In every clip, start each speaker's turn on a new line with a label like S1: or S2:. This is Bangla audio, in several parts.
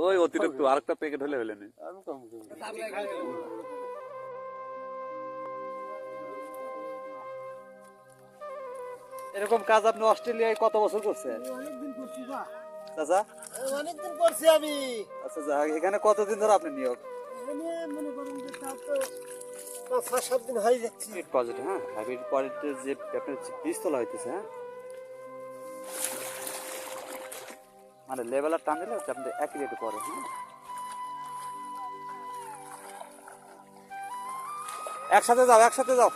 S1: ওই অতিরিক্ত আরেকটা প্যাকেট হলে হলে
S2: আমি কম
S1: এরকম কাজ আপনি অস্ট্রেলিয়ায় কত বছর করছেন?
S3: করছি
S1: চাচা?
S3: অনেকদিন করছি আমি
S1: আচ্ছা যা এখানে কতদিন ধরে আপনি নিয়োগ?
S3: এখানে মনে করুন যে তার তো পাঁচ সাত দিন হয়ে যাচ্ছে।
S1: পজিটিভ হ্যাঁ? হাইব্রিড পজিটিভ যে আপনার বীজ তোলা হইতেছে হ্যাঁ? মানে লেভেলার টান দিলে হচ্ছে আপনি একই রেটে পড়ে হ্যাঁ? একসাথে যাও একসাথে যাও।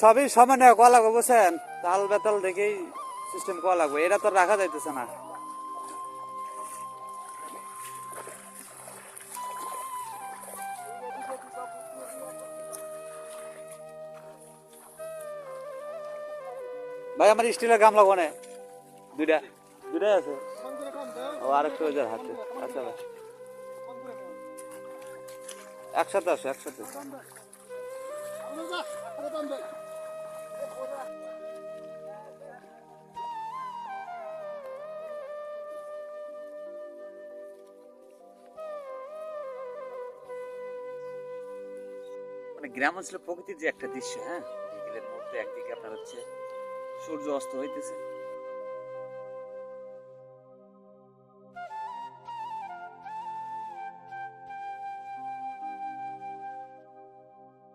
S1: সবই সমানে কয়া লাগবে, বুঝছেন? তাল বেতাল দেখেই সিস্টেম করা লাগবে এটা তো রাখা যাইতেছে না। ভাই, আমার স্টিলের গামলা কোনে? দুইটা। দুইটাই আছে। ও, আরেকটা যার হাতে। আচ্ছা ভাই। একসাথে আসো, একসাথে। মানে গ্রাম অঞ্চলের প্রকৃতির যে একটা দৃশ্য হ্যাঁ? বিকেলের মধ্যে একদিকে আপনার হচ্ছে সূর্য অস্ত হইতেছে।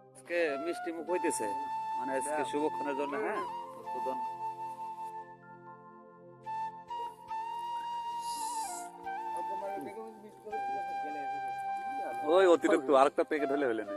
S1: আজকে মিষ্টি মুখ হইতেছে। মানে আজকে শুভক্ষণের জন্য হ্যাঁ? উদ্বোধন। ওই অতিরিক্ত আরেকটা প্যাকেট হলে হলে না।